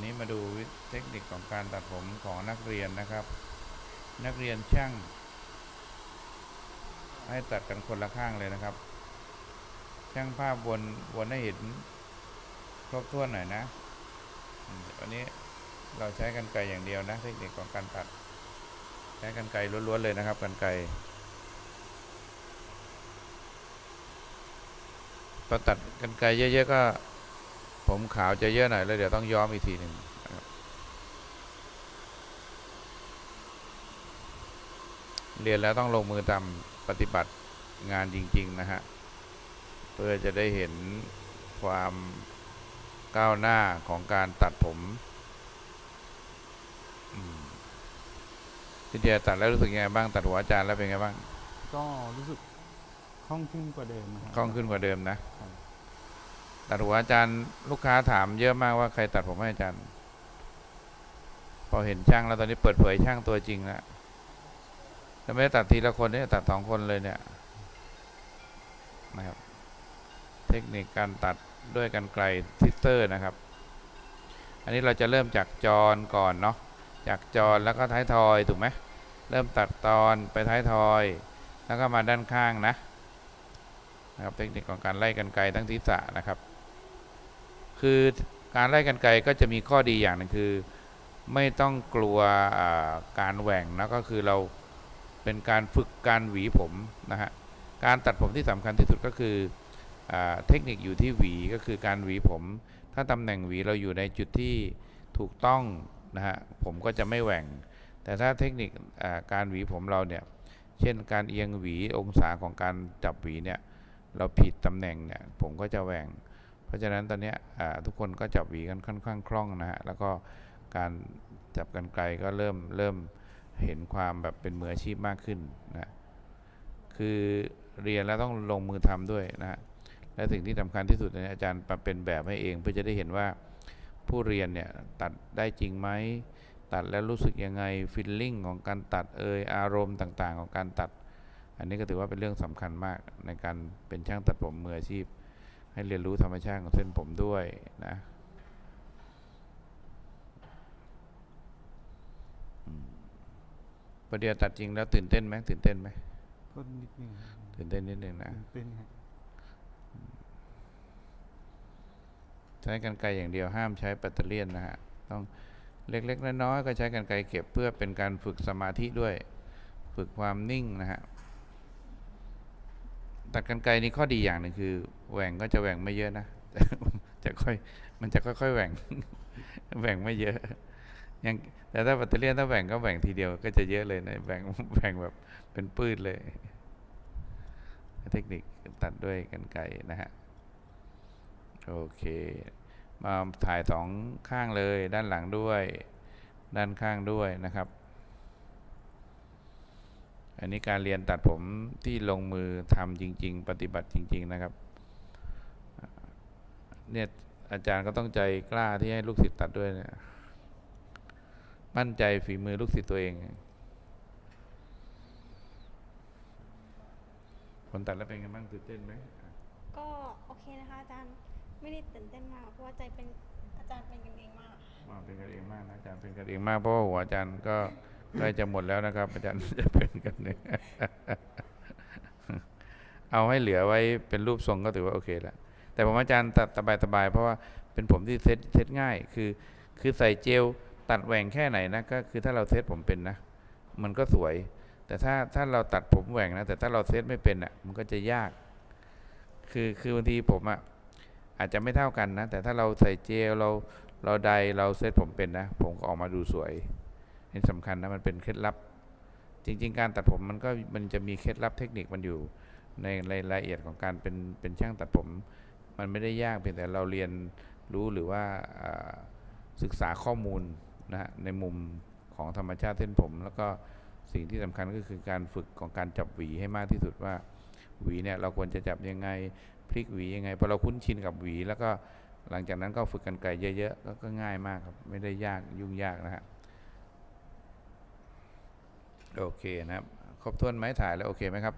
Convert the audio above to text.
วันนี้มาดูวิธีเทคนิคของการตัดผมของนักเรียนนะครับ นักเรียนช่าง ให้ตัดกันคนละข้างเลยนะครับ ช่างภาพวนวนให้เห็นครบถ้วนหน่อยนะวันนี้เราใช้กันไกรอย่างเดียวนะ เทคนิคของการตัด ใช้กันไกรล้วนๆเลยนะครับกันไกรพอตัดกันไกรเยอะๆก็ ผมขาวจะเยอะหน่อยแล้วเดี๋ยวต้องย้อมอีกทีหนึ่งนะครับเรียนแล้วต้องลงมือทำปฏิบัติงานจริง ๆ นะฮะ เพื่อจะได้เห็นความก้าวหน้าของการตัดผมอืมพี่เดียตัดแล้วรู้สึกยังไงบ้างตัดหัวอาจารย์แล้วเป็นไงบ้าง ก็รู้สึกคล่องขึ้นกว่าเดิมนะครัคล่องขึ้นกว่าเดิมนะครับ ตัดหัวอาจารย์ลูกค้าถามเยอะมากว่าใครตัดผมให้อาจารย์ พอเห็นช่างแล้วตอนนี้เปิดเผยช่างตัวจริงแล้วแต่ไม่ได้ตัดทีละคนเนี่ยตัดสองคนเลยเนี่ยนะครับ เทคนิคการตัดด้วยกันไกลซิสเตอร์นะครับ อันนี้เราจะเริ่มจากจอนก่อนเนาะจากจอนแล้วก็ท้ายทอยถูกไหมเริ่มตัดตอนไปท้ายทอย แล้วก็มาด้านข้างนะนะครับเทคนิคของการไล่กันไกลทั้งศีรษะนะครับ คือการไล่กันไกลก็จะมีข้อดีอย่างหนึงคือ ไม่ต้องกลัวการแหว่งนะก็คือเราเป็นการฝึกการหวีผมนะฮะการตัดผมที่สำคัญที่สุดก็คืออเทคนิคอยู่ที่หวีก็คือการหวีผม ถ้าตำแหน่งหวีเราอยู่ในจุดที่ถูกต้องนะฮะผมก็จะไม่แหว่ง แต่ถ้าเทคนิคการหวีผมเราเนี่ยเช่นการเอียงหวีองศาของการจับหวีเนี่ยเราผิดตำแหน่งเนี่ยผมก็จะแหว่ง เพราะฉะนั้นตอนนี้ทุกคนก็จับหวีกันค่อนข้างคล่องนะฮะแล้วก็การจับกันไกลก็เริ่มเริ่มเห็นความแบบเป็นมืออาชีพมากขึ้นนะคือเรียนแล้วต้องลงมือทำด้วยนะฮะและสิ่งที่สำคัญที่สุดเนี่ยอาจารย์เป็นแบบให้เองเพื่อจะได้เห็นว่าผู้เรียนเนี่ยตัดได้จริงไหมตัดแล้วรู้สึกยังไงฟิลลิ่งของการตัดเอยอารมณ์ต่างๆ ของการตัด อันนี้ก็ถือว่าเป็นเรื่องสำคัญมากในการเป็นช่างตัดผมมืออาชีพ ให้เรียนรู้ธรรมชาติของเส้นผมด้วยนะอืมประเดี๋ยวตัดจริงแล้วตื่นเต้นไหมตื่นเต้นไหมก็นิดนึงครับตื่นเต้นนิดนึงนะตื่นเต้นครับใช้กันไกรอย่างเดียวห้ามใช้แบตเตอรี่ยนนะฮะต้องเล็กๆน้อยๆก็ใช้กันไกรเก็บเพื่อเป็นการฝึกสมาธิด้วย ฝึกความนิ่งนะฮะ ตัดกันไกรนี่ข้อดีอย่างหนึ่งคือแหว่งก็จะแหว่งไม่เยอะนะจะค่อยมันจะค่อยๆแหว่งแหว่งไม่เยอะยังแต่ถ้าแบตเตอรี่ถ้าแหว่งก็แหว่งทีเดียวก็จะเยอะเลยนะแหว่งแหว่งแบบเป็นปื้ดเลย เทคนิคตัดด้วยกันไกรนะฮะโอเค มาถ่ายสองข้างเลย ด้านหลังด้วย ด้านข้างด้วยนะครับ อันนี้การเรียนตัดผมที่ลงมือทำจริง ๆ ปฏิบัติจริง ๆนะครับอ่าเนี่ยอาจารย์ก็ต้องใจกล้าที่ให้ลูกศิษย์ตัดด้วยเนี่ยมั่นใจฝีมือลูกศิษย์ตัวเอง คนตัดแล้วเป็นไงบ้างตื่นเต้นไหมก็โอเคนะคะอาจารย์ไม่ได้ตื่นเต้นมากเพราะว่าใจเป็นอาจารย์เป็นกันเองมากว่าเป็นกันเองมากนะอาจารย์เป็นกันเองมากเพราะว่าหัวอาจารย์ก็ ใกล้จะหมดแล้วนะครับ อาจารย์จะเป็นกันเองเอาให้เหลือไว้เป็นรูปทรงก็ถือว่าโอเคแล้วแต่ผมอาจารย์ตัดสบายๆเพราะว่าเป็นผมที่เซ็ตเซ็ตง่าย คือ คือใส่เจลตัดแหว่งแค่ไหนนะก็คือถ้าเราเซ็ตผมเป็นนะ มันก็สวย แต่ถ้าถ้าเราตัดผมแหว่งนะ แต่ถ้าเราเซ็ตไม่เป็นอะ มันก็จะยาก คือคือบางทีผมอะอาจจะไม่เท่ากันนะ แต่ถ้าเราใส่เจลเราเราใดเราเซ็ตผมเป็นนะ ผมก็ออกมาดูสวย นี่สำคัญนะมันเป็นเคล็ดลับ จริง ๆ การตัดผมมันก็มันจะมีเคล็ดลับเทคนิคมันอยู่ในรายละเอียดของการเป็นเป็นช่างตัดผม มันไม่ได้ยากเพียงแต่เราเรียนรู้หรือว่าศึกษาข้อมูลนะฮะในมุมของธรรมชาติเส้นผม แล้วก็สิ่งที่สำคัญก็คือการฝึกของการจับหวีให้มากที่สุดว่าหวีเนี่ยเราควรจะจับยังไงพลิกหวียังไงพอเราคุ้นชินกับหวี แล้วก็หลังจากนั้นก็ฝึกกันไกลเยอะๆก็ก็ง่ายมากครับไม่ได้ยากยุ่งยากนะฮะ โอเคนะครับ ครบถ้วนไหมถ่ายแล้วโอเคไหมครับ